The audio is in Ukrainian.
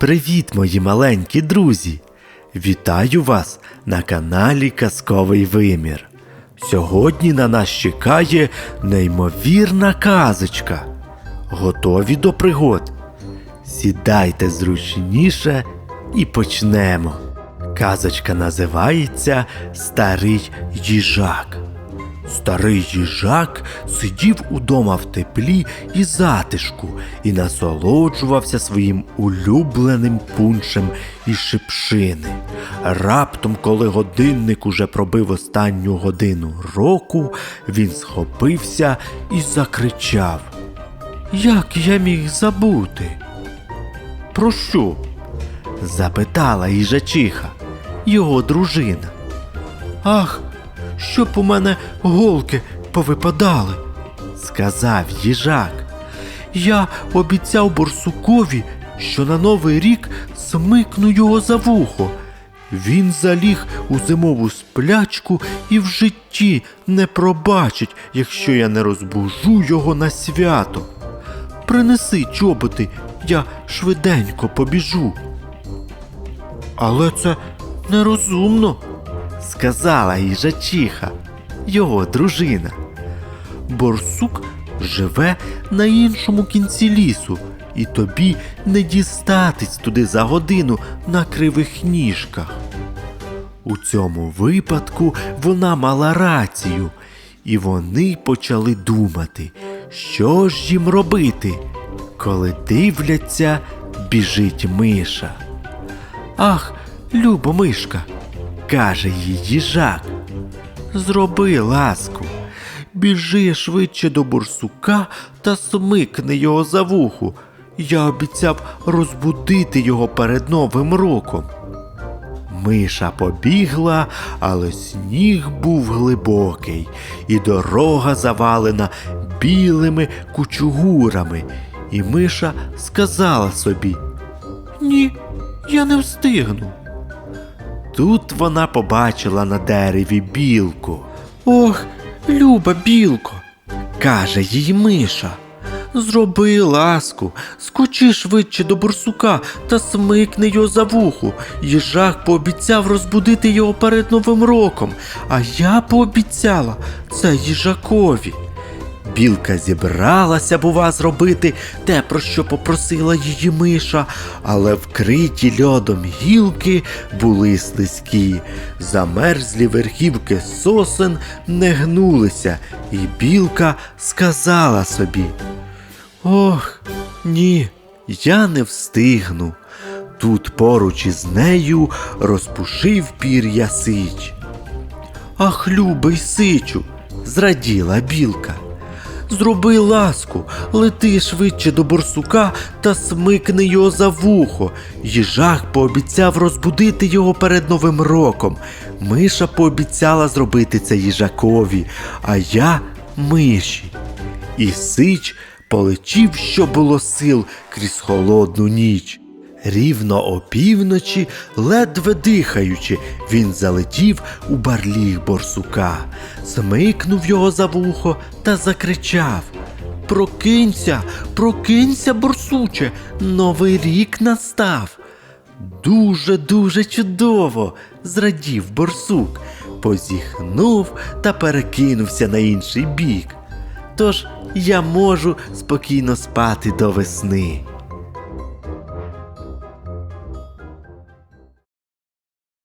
Привіт, мої маленькі друзі! Вітаю вас на каналі Казковий Вимір. Сьогодні на нас чекає неймовірна казочка. Готові до пригод? Сідайте зручніше і почнемо. Казочка називається Старий їжак. Старий їжак сидів удома в теплі і затишку і насолоджувався своїм улюбленим пуншем із шипшини. Раптом, коли годинник уже пробив останню годину року, він схопився і закричав. Як я міг забути? Про що? запитала їжачиха, його дружина. Ах, щоб у мене голки повипадали, сказав їжак. Я обіцяв борсукові, що на новий рік смикну його за вухо. Він заліг у зимову сплячку і в житті не пробачить, якщо я не розбужу його на свято. Принеси чоботи, я швиденько побіжу. Але це нерозумно, сказала їжачиха, його дружина. Борсук живе на іншому кінці лісу, і тобі не дістатись туди за годину на кривих ніжках. У цьому випадку вона мала рацію, і вони почали думати, що ж їм робити, коли дивляться, біжить миша. Ах, любо мишка, каже їй їжак. Зроби ласку, біжи швидше до борсука та смикни його за вуху. Я обіцяв розбудити його перед Новим роком. Миша побігла, але сніг був глибокий, і дорога завалена білими кучугурами. І миша сказала собі: Ні, я не встигну. Тут вона побачила на дереві білку. Ох, люба білко, каже їй миша. Зроби ласку, скочи швидше до борсука та смикни його за вуху. Їжак пообіцяв розбудити його перед Новим роком, а я пообіцяла це їжакові. Білка зібралася, бува, зробити те, про що попросила її миша, але вкриті льодом гілки були слизькі, замерзлі верхівки сосен не гнулися, і білка сказала собі: Ох, ні, я не встигну. Тут поруч із нею розпушив пір'я сич. Ах, любий сичу, зраділа білка. Зроби ласку, лети швидше до борсука та смикни його за вухо. Їжак пообіцяв розбудити його перед Новим роком. Миша пообіцяла зробити це їжакові, а я миші. І сич полетів, що було сил крізь холодну ніч. Рівно опівночі, ледве дихаючи, він залетів у барліг борсука, смикнув його за вухо та закричав Прокинься, прокинься, борсуче, новий рік настав. Дуже, дуже чудово, зрадів борсук, позіхнув та перекинувся на інший бік. Тож я можу спокійно спати до весни.